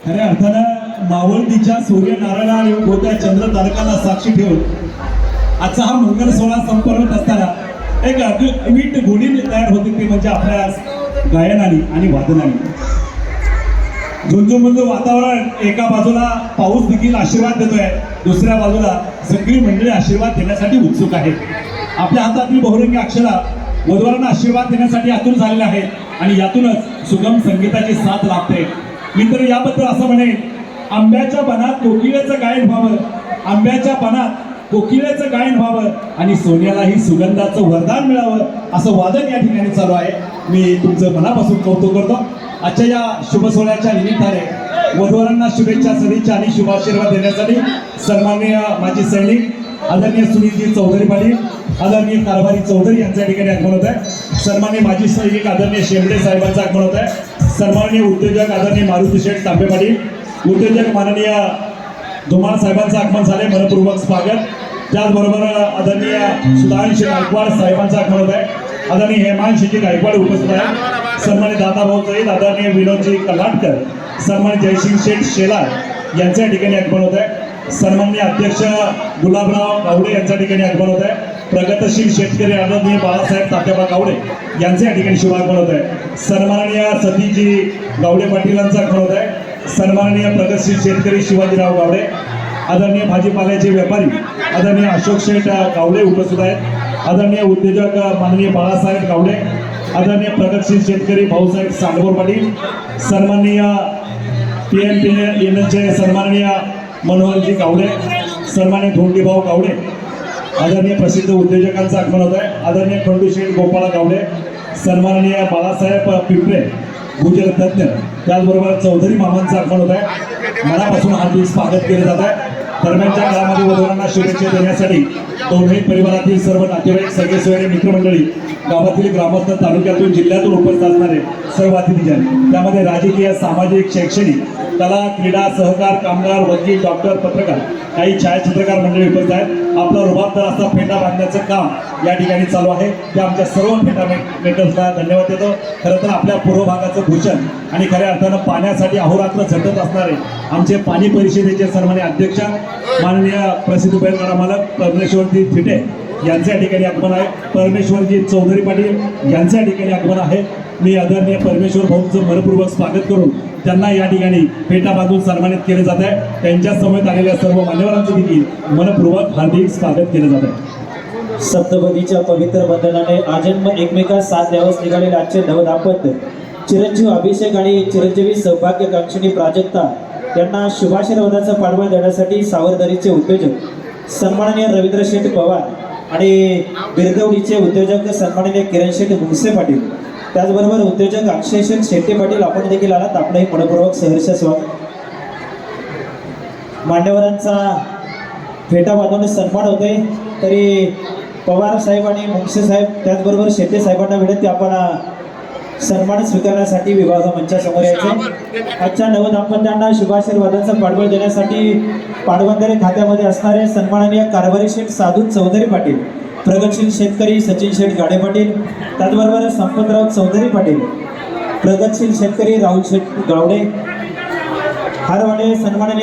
खऱ्या अर्थानं मावळतीच्या सूर्यनारायणा आणि होत्या चंद्र तारकाला साक्षी ठेवून आजचा हा मंगल सोहळा संपन्न होत असताना एक अमिट गोडी तयार होते ते म्हणजे आपल्या गायनाने आणि वादनाने. झुंजूमुंजू वातावरण एका बाजूला पाऊस देखील आशीर्वाद देतोय दुसऱ्या बाजूला सगळी मंडळी आशीर्वाद देण्यासाठी उत्सुक आहे आपल्या हातातील बहुरंगी अक्षरा वधवारांना आशीर्वाद देण्यासाठी आतुर झालेला आहे आणि यातूनच सुगम संगीताची साथ लाभते. मी तर याबद्दल असं म्हणेन आंब्याच्या बनात कोकिळेचं गायन व्हावं. आंब्याच्या बनात कोकिळेचं गायन व्हावं आणि सोन्यालाही सुगंधाचं वरदान मिळावं असं वादन या ठिकाणी चालू आहे. मी तुमचं मनापासून कौतुक करतो. आजच्या या शुभ सोहळ्याच्या निमित्ताने वधूवरांना शुभेच्छा सदिच्छा आणि शुभाशीर्वाद देण्यासाठी सन्माननीय माजी सैनिक आदरणीय सुनीलजी चौधरी पाटील आदरणीय कारभारी चौधरी यांच्या ठिकाणी आगमन होत आहे सन्मान्य माजी सैनिक आदरणीय शेंबडे साहेबांचं आगमन होत आहे सन्माननीय उद्योजक आदरणीय मारुती शेठ तांबे पाटील उद्योजक माननीय धुमाळ साहेबांचं आगमन झाले मनपूर्वक स्वागत. त्याचबरोबर आदरणीय सुधांश गायकवाड साहेबांचं आगमन होत आहे. आदरणीय हेमांशजी गायकवाड उपस्थित आहे सन्मानित दादाभाऊ जाईल आदरणीय विनोदजी कलाटकर सन्मानित जयसिंग शेठ शेलार यांच्या ठिकाणी आगमन होत आहे. सन्माननीय अध्यक्ष गुलाबराव गावडे यांच्या ठिकाणी आगमन होत आहे. प्रगतशील शेतकरी आदरणीय बाळासाहेब तात्याबा गावडे यांच्या या ठिकाणी शुभागमन होत आहे. सन्माननीय सतीजी गावडे पाटीलांचा आगमन होत आहे. सन्माननीय प्रगतशील शेतकरी शिवाजीराव गावडे आदरणीय भाजीपाल्याचे व्यापारी आदरणीय अशोक शेठ गावडे उपस्थित आहेत. आदरणीय उद्योजक माननीय बाळासाहेब गावडे आदरणीय प्रगतशील शेतकरी भाऊसाहेब सांडगोर पाटील सन्माननीय पी एम पी एनचे सन्माननीय मनोहरजी गावडे सन्माननीय धोंडीभाऊ गावडे आदरणीय प्रसिद्ध उद्योजकांचं आगमन होत आहे. आदरणीय खंडूशेठ गोपाळा गावडे सन्माननीय बाळासाहेब पिंपळे भूजल तज्ञ त्याचबरोबर चौधरी मामांचं आगमन होत आहे. मनापासून हार्दिक स्वागत केले जात आहे. दरम्यानच्या काळामध्ये वधूवरांना शुभेच्छा देण्यासाठी दोन्ही परिवारातील सर्व नातेवाईक सगळे सोयरे मित्रमंडळी गावातील ग्रामस्थ तालुक्यातून जिल्ह्यातून उपस्थित असणारे सर्व अतिथीजन त्यामध्ये राजकीय सामाजिक शैक्षणिक कला क्रीडा सहकार कामगार वकील डॉक्टर पत्रकार काही छायाचित्रकार मंडळी उपस्थित आहेत. आपला रुबाबदार असा फेटा बांधण्याचं काम या ठिकाणी चालू आहे. ते आमच्या सर्व फेटा मेकर्सला धन्यवाद देतो. खरं तर आपल्या पूर्व भागाचं भूषण आणि खऱ्या अर्थानं पाण्यासाठी अहोरात्र झटत असणारे आमचे पाणी परिषदेचे सन्मान्य अध्यक्ष माननीय प्रसिद्ध बैलगाडा मालक परमेश्वरजी थिटे यांच्या ठिकाणी आगमन आहे. परमेश्वरजी चौधरी पाटील यांच्या ठिकाणी आगमन आहे. मी आदरणीय परमेश्वर भाऊंचं मनपूर्वक स्वागत करून त्यांना या ठिकाणी फेटा बांधून सन्मानित केले जात आहे. त्यांच्यासमोर आलेल्या सर्व मान्यवरांचं देखील मनपूर्वक हार्दिक स्वागत केलं जात आहे. सप्तपदीच्या पवित्र बंधनाने आजन्म एकमेकास साथ द्यावस निघालेले आजचे नवदाम्पत्य चिरंजीव अभिषेक आणि चिरंजीवी सौभाग्यकांक्षिणी प्राजक्ता यांना शुभाशीर्वादाचं पाठबळ देण्यासाठी सावरदारीचे उद्योजक सन्माननीय रवींद्र शेठ पवार आणि बिरदवडीचे उद्योजक सन्माननीय किरण शेठ मुंगसे पाटील. त्याचबरोबर उद्योजक अक्षयशील शेट्टी पाटील आपण देखील आलात. आपलंही मनपूर्वक सहर्ष स्वागत. मान्यवरांचा फेटा बांधून सन्मान होते तरी पवार साहेब आणि मुख्य साहेब त्याचबरोबर शेट्टी साहेबांना विनंती आपण सन्मान स्वीकारण्यासाठी विभाग मंचासमोर यायचे. आजच्या नवदाम्पत्यांना शुभाशीर्वादाचं पाठबळ देण्यासाठी पाटबंधारे खात्यामध्ये असणारे सन्माननीय कारभारी शेठ साधू चौधरी पाटील प्रगतशील शेतकरी सचिन शेठ गाडे पाटील त्याचबरोबर संपतराव चौधरी पाटील प्रगतशील शेतकरी राहुल शेठ गावडे. हारवाडे सन्माननीय